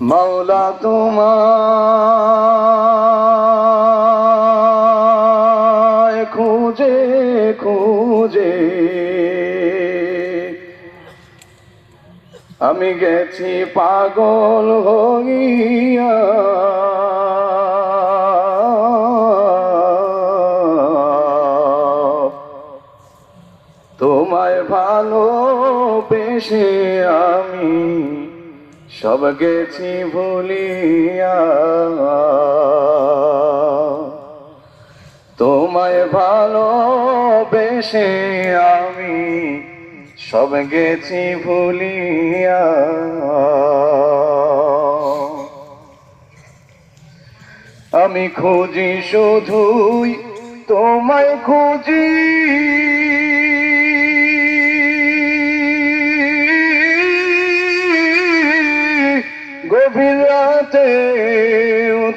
মাওলা তোমায় খুঁজে খুঁজে। আমি গেছি পাগল হইয়া। তোমায় ভালো বেশে আমি সব গেছি ভুলিয়া। তোমায় ভালো বেশে আমি সব গেছি ভুলিয়া। আমি খুঁজি শুধুই, তোমায় খুঁজি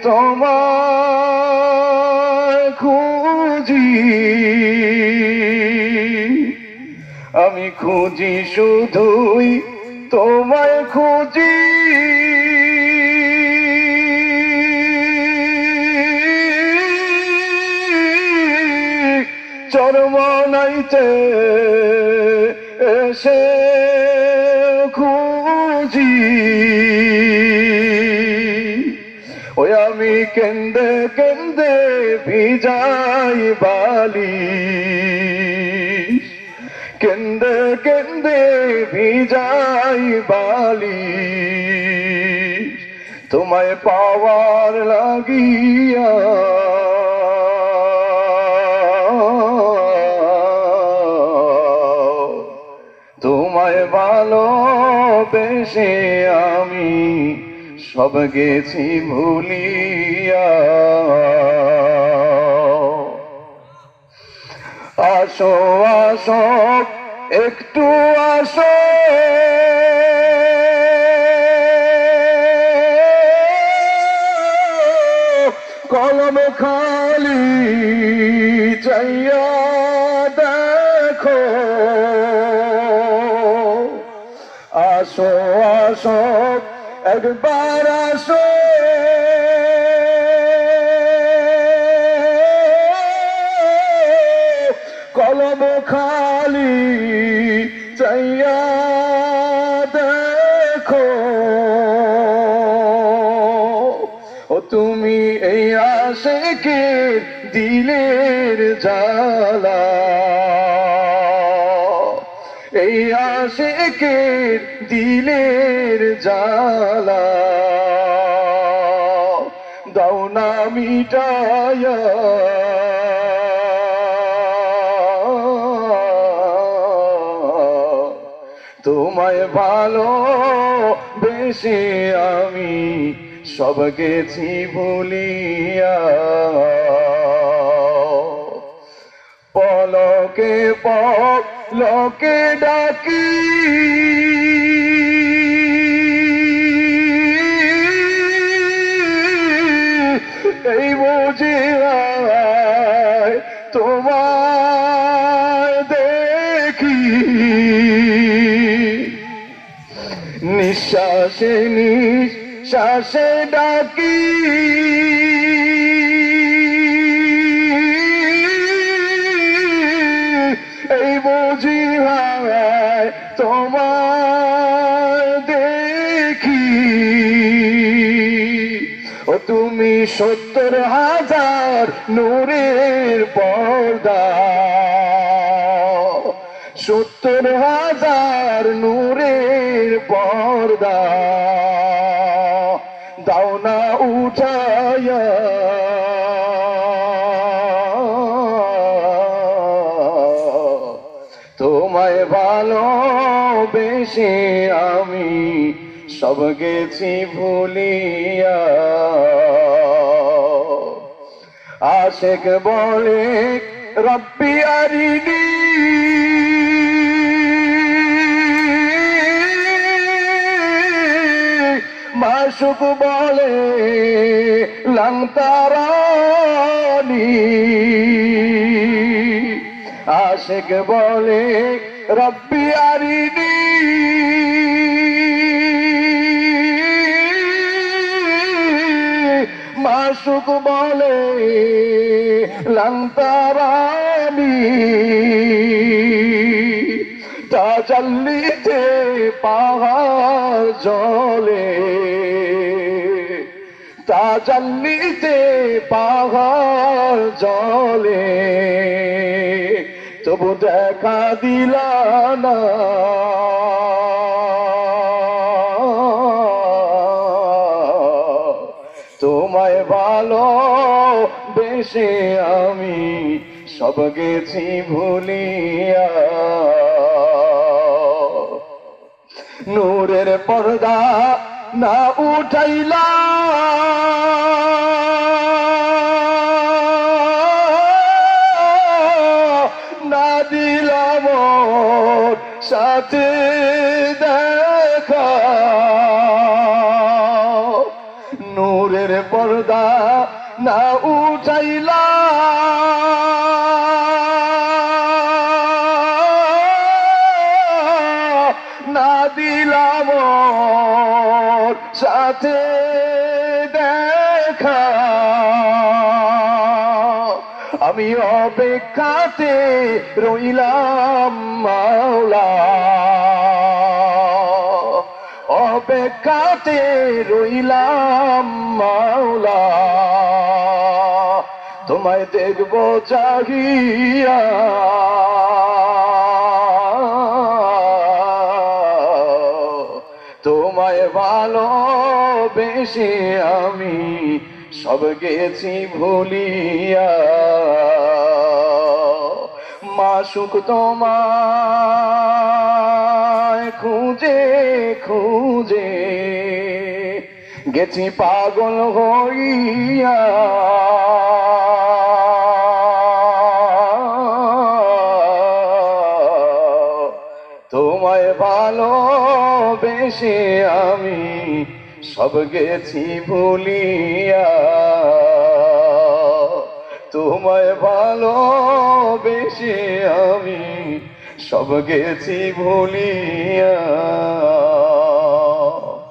তোমায় খুঁজি। আমি খুঁজি শুধুই তোমায় খুঁজি। চরমনাইতে এসে কেন্দে কেন্দে ভিজাই বালি। কেন্দে কেন্দে ভিজাই বালি। তোমায় পাওয়ার লাগিয়া তোমায় ভালো বেশে আমি সব গেছি ভুলিয়া। আসো আসো একটু আসো। কলম খালি চাইয়া দেখো। আসো আসো একবার আশেকে দিলের জ্বালা। এই আশেকের দিলের জ্বালা। দাও না মিটায়া। তোমায় ভালো বেশি আমি সব গেছি ভুলিয়া। পলকে পলকে ডাকি। এই বুঝি তোমায় দেখি। নিঃশ্বাসে নিঃশ্বাসে ডাকি। এই বুঝি হায় তোমায় দেখি। ও তুমি সত্তর হাজার নূরের পর্দা। সত্তর হাজার নূরের পর্দা। দাও না উঠায়া। তোমায় ভালো বেশি আমি সব গেছি ভুলিয়া। আশেক বলে রব্বি আরিনি। সুখ বলে লাংতারানি। আশেক বলে রব্বি আরিনি। মাসুক বলে লাংতারানি। তাজাল্লিতে পাহাড় জলে। তাজাল্লিতে পাহাড় জলে। তবু দেখা দিলা না। তোমায় ভালো বেশে আমি সব গেছি ভুলিয়া। নূরের পর্দা না উঠাইলা। না দিলাম সাথে। আমি অপেক্ষাতে রইলাম মাওলা। অপেক্ষাতে রইলাম মাওলা। তোমায় দেখব চাহিয়া। তোমায় ভালো বেশি আমি সব গেছি ভুলিয়া। মাসুক তোমায় খুঁজে খুঁজে গেছি পাগল হইয়া। তোমায় ভালো বেশি আমি সব গেছি ভুলিয়া। তোমায় ভালো বেশি আমি সব গেছি ভুলিয়া।